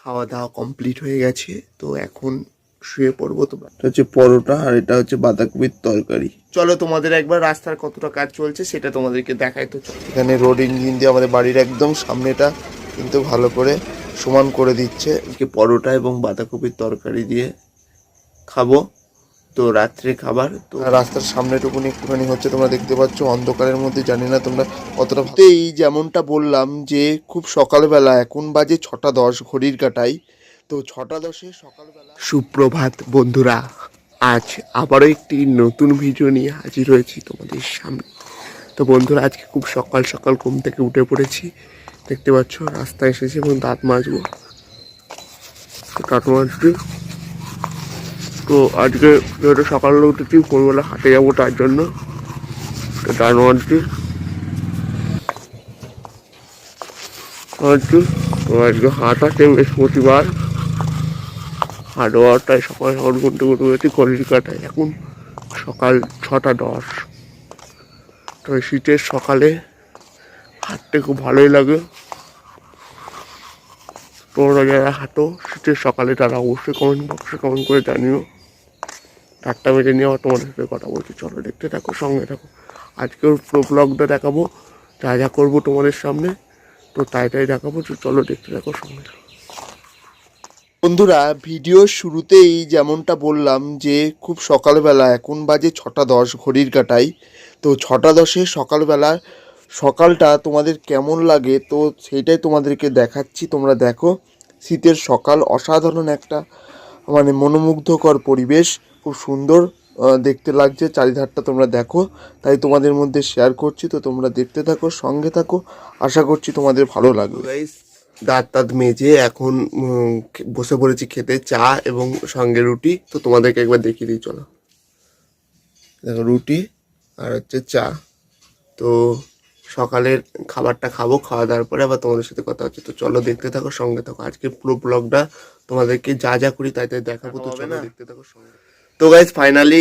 খাওয়া দাওয়া কমপ্লিট হয়ে গেছে, তো এখন শুয়ে পড়ব তোমরা এটা হচ্ছে পরোটা আর এটা হচ্ছে বাঁধাকপির তরকারি। চলো তোমাদের একবার রাস্তার কতটা কাজ চলছে সেটা তোমাদেরকে দেখাই তো। এখানে রোড ইঞ্জিন দিয়ে আমাদের বাড়ির একদম সামনেটা কিন্তু ভালো করে সমান করে দিচ্ছে। পরোটা এবং বাঁধাকপির তরকারি দিয়ে খাব। তো রাত্রে খাবার তো রাস্তার সামনেটুকুনি একটুখানি হচ্ছে তোমরা দেখতে পাচ্ছ অন্ধকারের মধ্যে জানি না তোমরা কতটা এই যেমনটা বললাম যে খুব সকালবেলা এখন বাজে ছটা দশ ঘড়ির কাটাই তো ছটা দশে সকালবেলা সুপ্রভাত বন্ধুরা। আজ আবারও একটি নতুন ভিডিও নিয়ে হাজির হয়েছি তোমাদের সামনে। তো বন্ধুরা আজকে খুব সকাল সকাল ঘুম থেকে উঠে পড়েছি। দেখতে পাচ্ছ রাস্তায় এসেছি এবং দাঁত মাজবো। মাজছি তো আজকে যেহেতু সকালে উঠেছি, ভোরবেলা হাটে যাব তার জন্য। তো দাঁত মাজছি মাজছি তো আজকে হাট আছে বৃহস্পতিবার। হাট তাই সকাল সকাল ঘুরতে ঘুরতে গেছি কলিকাতায় এখন সকাল ছটা দশ। তো শীতের সকালে হাঁটতে খুব ভালোই লাগে। তোমরা যারা হাঁটো, শীতের সকালে তারা অবশ্যই কমেন্ট বক্সে কমেন্ট করে জানিও। চারটা বেজে নিয়ে তোমাদের সাথে কথা বলছি। চলো, দেখতে থাকো, সঙ্গে থাকো। আজকের প্রো ব্লগটা দেখাবো, যা যা করব তোমাদের সামনে, তো তাই তাই দেখাবো। চলো, দেখতে থাকো, সঙ্গে থাকো। বন্ধুরা ভিডিও শুরুতেই যেমনটা বললাম যে, খুব সকালবেলা, এখন বাজে ছটা দশ, ঘড়ির কাটাই। তো ছটা দশে সকালবেলা, সকালটা তোমাদের কেমন লাগে, তো সেইটাই তোমাদেরকে দেখাচ্ছি। তোমরা দেখো, শীতের সকাল অসাধারণ একটা মানে মনোমুগ্ধকর পরিবেশ। খুব সুন্দর দেখতে লাগছে। চারিধারটা তোমরা দেখো। তাই তোমাদের মধ্যে শেয়ার করছি। তো তোমরা দেখতে থাকো সঙ্গে থাকো। আশা করছি তোমাদের ভালো লাগবে। দাঁত দাঁত মেজে এখন বসে পড়েছি খেতে চা এবং সঙ্গে রুটি। তো তোমাদেরকে একবার দেখিয়ে দিই চলো। দেখো রুটি আর হচ্ছে চা। তো সকালের খাবারটা খাব খাওয়া দাওয়ার পরে আবার তোমাদের সাথে কথা হচ্ছে। তো চলো দেখতে থাকো সঙ্গে থাকো। আজকে পুরো ব্লগটা তোমাদেরকে যা যা করি তাই তাই দেখাবো। তো চলো দেখতে থাকো সঙ্গে থাকো। তো গাইজ ফাইনালি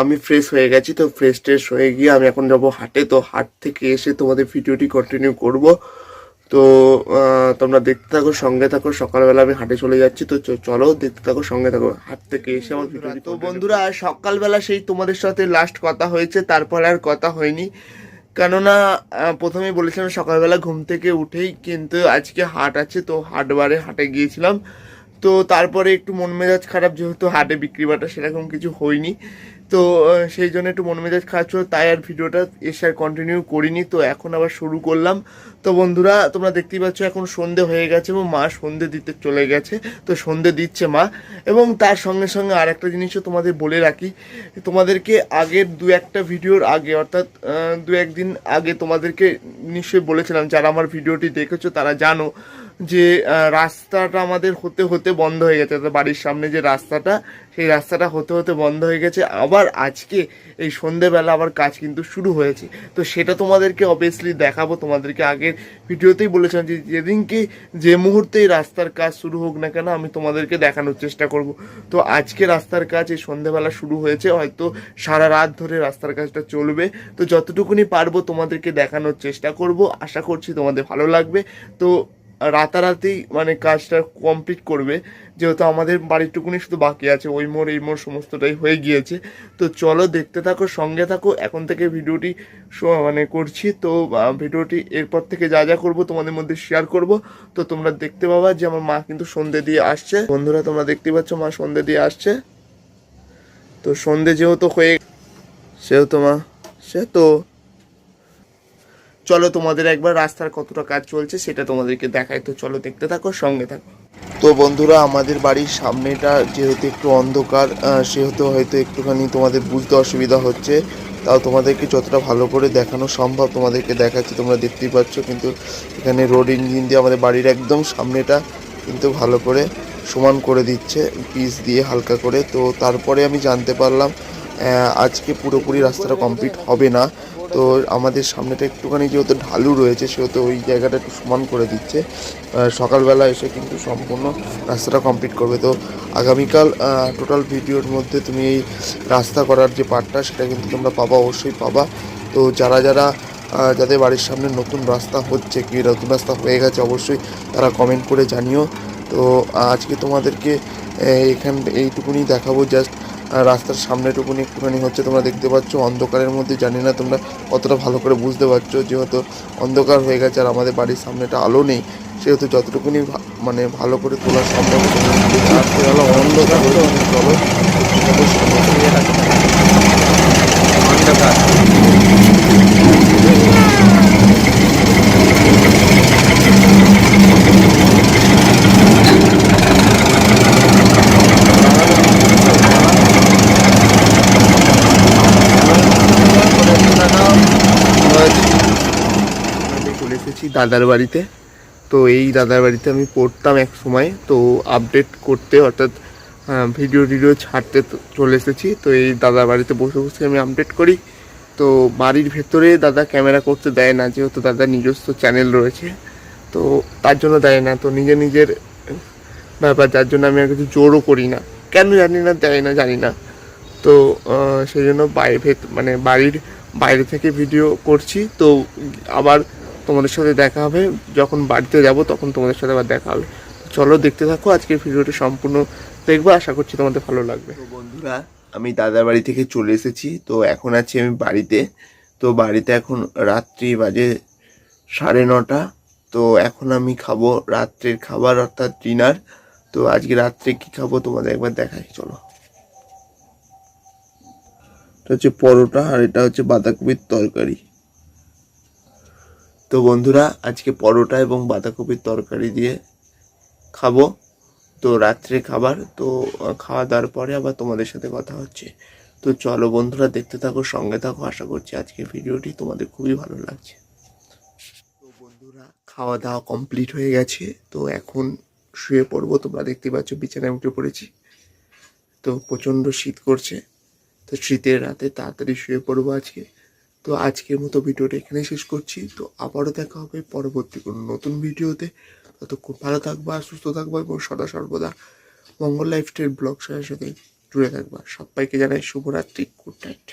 আমি ফ্রেশ হয়ে গেছি তো ফ্রেশ ট্রেশ হয়ে গিয়ে আমি এখন যাব হাটে। তো হাট থেকে এসে তোমাদের ভিডিওটি কন্টিনিউ করব। তো তোমরা দেখতে থাকো সঙ্গে থাকো। সকালবেলা আমি হাটে চলে যাচ্ছি তো চলো দেখতে থাকো সঙ্গে থাকো। হাট থেকে এসে আমার ভিডিও তো বন্ধুরা সকালবেলা সেই তোমাদের সাথে লাস্ট কথা হয়েছে তারপর আর কথা হয়নি। কেননা প্রথমেই বলেছিলাম সকালবেলা ঘুম থেকে উঠেই কিন্তু আজকে হাট আছে তো হাটবারে হাটে গিয়েছিলাম। তো তারপরে একটু মন মেজাজ খারাপ যেহেতু হাটে বিক্রি বাটা সেরকম কিছু হয়নি। তো সেই জন্য একটু মন মেজাজ খারাপ ছিল, তাই আর ভিডিওটা এসে আর কন্টিনিউ করিনি। তো এখন আবার শুরু করলাম। তো বন্ধুরা, তোমরা দেখতেই পাচ্ছ এখন সন্ধে হয়ে গেছে এবং মা সন্ধে দিতে চলে গেছে। তো সন্ধে দিচ্ছে মা। এবং তার সঙ্গে সঙ্গে আর একটা জিনিসও তোমাদের বলে রাখি। তোমাদেরকে আগের দু একটা ভিডিওর আগে, অর্থাৎ দু একদিন আগে তোমাদেরকে নিশ্চয়ই বলেছিলাম, যারা আমার ভিডিওটি দেখেছ তারা জানো যে রাস্তাটা আমাদের হতে হতে বন্ধ হয়ে গেছে। অর্থাৎ বাড়ির সামনে যে রাস্তাটা, সেই রাস্তাটা হতে হতে বন্ধ হয়ে গেছে। আবার আজকে এই সন্ধেবেলা আবার কাজ কিন্তু শুরু হয়েছে। তো সেটা তোমাদেরকে অবভিয়াসলি দেখাবো। তোমাদেরকে আগের ভিডিওতেই বলেছিলাম যে, যেদিনকে যে মুহূর্তে রাস্তার কাজ শুরু হোক না কেন, আমি তোমাদেরকে দেখানোর চেষ্টা করব। তো আজকে রাস্তার কাজ এই সন্ধেবেলা শুরু হয়েছে। হয়তো সারা রাত ধরে রাস্তার কাজটা চলবে। তো যতটুকুনি পারব তোমাদেরকে দেখানোর চেষ্টা করব। আশা করছি তোমাদের ভালো লাগবে। তো রাতারাতি মানে কাজটা কমপ্লিট করবে। যেহেতু আমাদের বাড়িটুকুনি শুধু বাকি আছে, ওই মোড়, এই মোড় সমস্তটাই হয়ে গিয়েছে। তো চলো দেখতে থাকো, সঙ্গে থাকো। এখন থেকে ভিডিওটি মানে করছি। তো ভিডিওটি এরপর থেকে যা যা করব তোমাদের মধ্যে শেয়ার করব। তো তোমরা দেখতে পাবা যে আমার মা কিন্তু সন্ধে দিয়ে আসছে। বন্ধুরা, তোমরা দেখতে পাচ্ছ মা সন্ধে দিয়ে আসছে। তো সন্ধে যেহেতু হয়ে, সেহেতু মা সে তো চলো তোমাদের একবার রাস্তার কতটা কাজ চলছে সেটা তোমাদেরকে দেখাই। তো চলো দেখতে থাকো, সঙ্গে থাকো। তো বন্ধুরা, আমাদের বাড়ির সামনেটা যেহেতু একটু অন্ধকার সেহেতু হয়তো একটুখানি তোমাদের বুঝতে অসুবিধা হচ্ছে। তাও তোমাদেরকে যতটা ভালো করে দেখানো সম্ভব তোমাদেরকে দেখাচ্ছি, তোমরা দেখতেই পাচ্ছ। কিন্তু এখানে রোড ইঞ্জিন দিয়ে আমাদের বাড়ির একদম সামনেটা কিন্তু ভালো করে সমান করে দিচ্ছে পিস দিয়ে হালকা করে। তো তারপরে আমি জানতে পারলাম আজকে পুরোপুরি রাস্তাটা কমপ্লিট হবে না। তো আমাদের সামনেটা একটুখানি যেহেতু ঢালু রয়েছে, সেহেতু ওই জায়গাটা একটু সমান করে দিচ্ছে। সকালবেলা এসে কিন্তু সম্পূর্ণ রাস্তাটা কমপ্লিট করবে। তো আগামীকাল টোটাল ভিডিওর মধ্যে তুমি এই রাস্তা করার যে পার্টটা সেটা কিন্তু তোমরা পাবা, অবশ্যই পাবা। তো যারা যারা যাদের বাড়ির সামনে নতুন রাস্তা হচ্ছে, কি নতুন রাস্তা হয়ে গেছে, অবশ্যই তারা কমেন্ট করে জানিও। তো আজকে তোমাদেরকে এখান, এইটুকুনি দেখাবো জাস্ট রাস্তার সামনেটুকুনি, একটুখানি হচ্ছে তোমরা দেখতে পাচ্ছ, অন্ধকারের মধ্যে, জানি না তোমরা কতটা ভালো করে বুঝতে পারছ, যেহেতু অন্ধকার হয়ে গেছে আর আমাদের বাড়ির সামনেটা আলো নেই, সেহেতু যতটুকুনি মানে ভালো করে তোলা সম্ভব অন্ধকার চলো আমি চলে এসেছি দাদার বাড়িতে। তো এই দাদার বাড়িতে আমি পড়তাম এক সময়। তো আপডেট করতে অর্থাৎ ভিডিও টিডিও ছাড়তে চলে এসেছি। তো এই দাদার বাড়িতে বসে বসে আমি আপডেট করি। তো বাড়ির ভেতরে দাদা ক্যামেরা করতে দেয় না, যেহেতু দাদা নিজস্ব চ্যানেল রয়েছে। তো তার জন্য দেয় না। তো নিজে নিজের ব্যাপার, যার জন্য আমি আর কিছু জোরও করি না। কেন জানি না, দেয় না, জানি না। তো সেই জন্য বাইরে মানে বাড়ির বাইরে থেকে ভিডিও করছি। তো আবার তোমাদের সাথে দেখা হবে। যখন বাড়িতে যাব তখন তোমাদের সাথে আবার দেখা হবে। চলো দেখতে থাকো, আজকের ভিডিওটি সম্পূর্ণ দেখব, আশা করছি তোমাদের ভালো লাগবে। বন্ধুরা, আমি দাদার বাড়ি থেকে চলে এসেছি, তো এখন আছি আমি বাড়িতে। তো বাড়িতে এখন রাত্রি বাজে সাড়ে নটা। তো এখন আমি খাব রাত্রের খাবার, অর্থাৎ ডিনার। তো আজকে রাত্রে কি খাব তোমাদের একবার দেখাই, চলো। এটা হচ্ছে পরোটা আর এটা হচ্ছে বাঁধাকপির তরকারি। তো বন্ধুরা, আজকে পরোটা এবং বাঁধাকপির তরকারি দিয়ে খাব। তো রাত্রে খাবার, তো খাওয়া দাওয়ার পরে আবার তোমাদের সাথে কথা হচ্ছে। তো চলো বন্ধুরা, দেখতে থাকো, সঙ্গে থাকো। আশা করছি আজকে ভিডিওটি তোমাদের খুবই ভালো লাগছে। তো বন্ধুরা, খাওয়া দাওয়া কমপ্লিট হয়ে গেছে। তো এখন শুয়ে পড়ব। তোমরা দেখতে পাচ্ছ, বিছানায় উঠে পড়েছি। তো প্রচণ্ড শীত করছে। তো শীতের রাতে তাড়াতাড়ি শুয়ে পড়ব আজকে। তো আজকের মতো ভিডিওটা এখানে শেষ করছি। তো আবারও দেখা হবে পরবর্তী কোনো নতুন ভিডিওতে। ততক্ষণ ভালো থাকবা, সুস্থ থাকবা এবং সদা সর্বদা মঙ্গল লাইফস্টাইল ব্লগ সাথে সাথে জুড়ে থাকবা। সবাইকে জানাই শুভরাত্রি। Good night